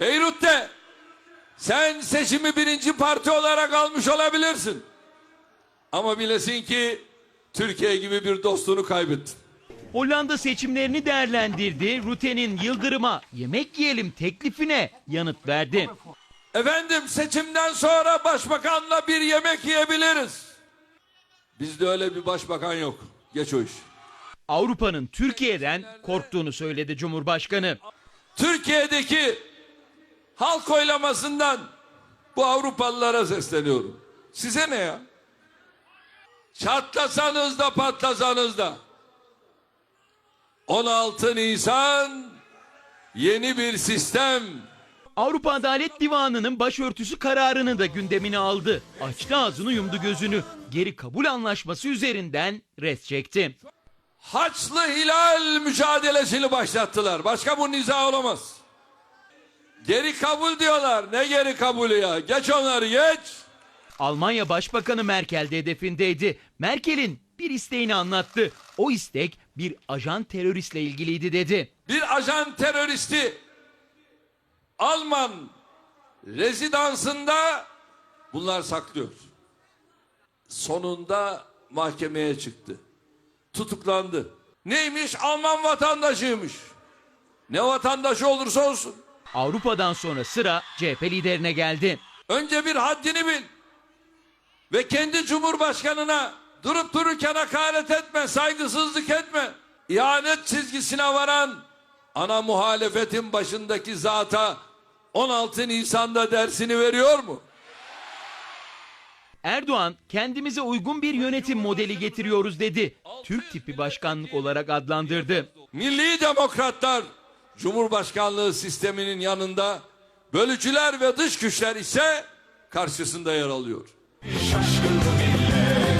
Beyrut'te sen seçimi birinci parti olarak almış olabilirsin. Ama bilesin ki Türkiye gibi bir dostunu kaybettin. Hollanda seçimlerini değerlendirdi. Rute'nin Yıldırım'a yemek yiyelim teklifine yanıt verdi. Efendim seçimden sonra başbakanla bir yemek yiyebiliriz. Bizde öyle bir başbakan yok. Geç o iş. Avrupa'nın Türkiye'den korktuğunu söyledi Cumhurbaşkanı. Türkiye'deki halk oylamasından bu Avrupalılara sesleniyorum. Size ne ya? Çatlasanız da patlasanız da 16 Nisan yeni bir sistem Avrupa Adalet Divanı'nın başörtüsü kararını da gündemine aldı. Açtı ağzını yumdu gözünü. Geri kabul anlaşması üzerinden res çekti. Haçlı Hilal mücadelesini başlattılar. Başka bu niza olamaz. Geri kabul diyorlar. Ne geri kabulü ya? Geç onları geç. Almanya Başbakanı Merkel de hedefindeydi. Merkel'in bir isteğini anlattı. O istek bir ajan teröristle ilgiliydi dedi. Bir ajan teröristi Alman rezidansında bunlar saklıyor. Sonunda mahkemeye çıktı. Tutuklandı. Neymiş? Alman vatandaşıymış. Ne vatandaşı olursa olsun. Avrupa'dan sonra sıra CHP liderine geldi. Önce bir haddini bil. Ve kendi cumhurbaşkanına durup dururken hakaret etme, saygısızlık etme. İhanet çizgisine varan ana muhalefetin başındaki zata 16 Nisan'da dersini veriyor mu? Erdoğan kendimize uygun bir yönetim modeli getiriyoruz dedi. Türk tipi başkanlık olarak adlandırdı. Milli demokratlar Cumhurbaşkanlığı sisteminin yanında bölücüler ve dış güçler ise karşısında yer alıyor. Şaşkın millet